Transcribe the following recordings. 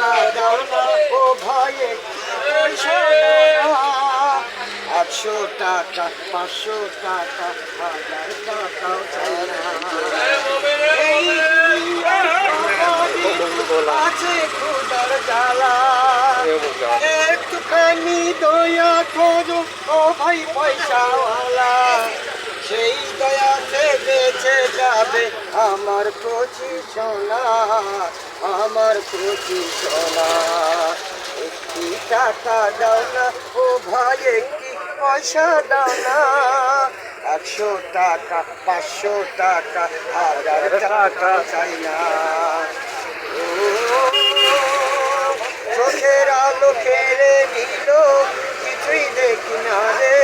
টাকা দাও না ও ভয়ে একশো টাকা, পাঁচশো টাকা, হাজার টাকাও চাই না আছে খুদার জ্বালা। একটুখানি দয়া খোঁজো, ও ভাই, পয়সাওয়ালা। সেই দয়াতে বেঁচে যাবে আমার প্রচি সোনা আমার কচি সোনা একটি টাকা দাও না ও ভাই একটি পয়সা দাও না। একশো টাকা পাঁচশো টাকা হাজার টাকা চাই না। চোখের আলো কেড়ে নিল কিছুই দেখি না রে।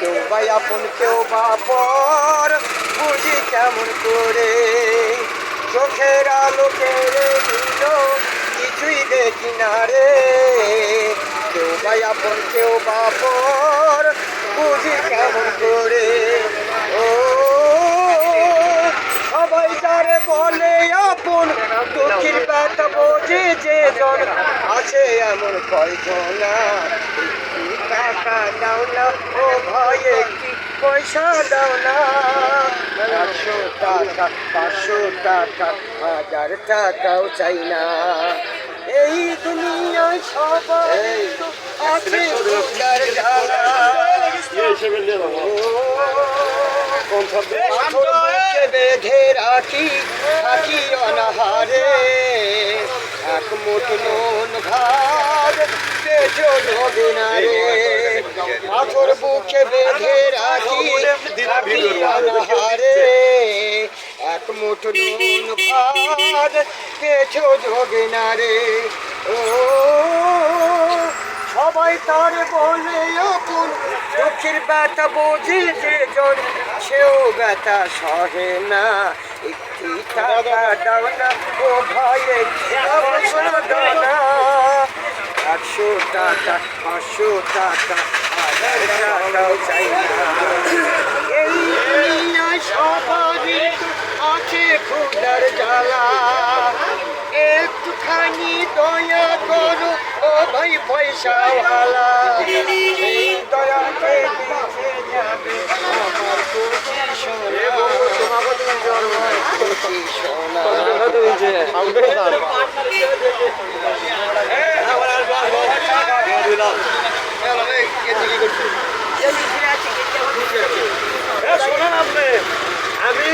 কেউ বা আপন কেউ বা পর বুঝি কেমন করে চোখের আলো কেড়ে নিল কিছুই দেখি না রে। কেউ বা আপন, কেউ বা পর বুঝি কেমন করে। ও, সবাই যারে বলে আপন, দুঃখের ব্যথা বোঝে যে জন আছে এমন কয়জনা। টাকা দাও না, ও ভয়ে পয়সা দাও না। একশো টাকা পাঁচশো টাকা হাজার টাকাও চাই না। এই দুনিয়ায় সবাই আছে বেঁধে রাখি থাকি অনাহারে। এক মুঠ নুন ভাত পাথর বুকে বেঁধে রাখি অনাহারে এক মুঠ নুন ভাত না রে ও সবাই তার বলে, আপন দুঃখের ব্যথা বোঝে যে জন সেও ব্যথা সহে না। একটি টাকা দাও না, ও ভাই একটি পয়সা দাও না একশো টাকা পাঁচশো টাকা টাকাও চাই এই সবারই আছে খুদার জ্বালা। একটুখানি দয়া করো ও ভাই পয়সাওয়ালা। দয়াতে যাবে আমার কোটি সোনা কোটি সোনা আমি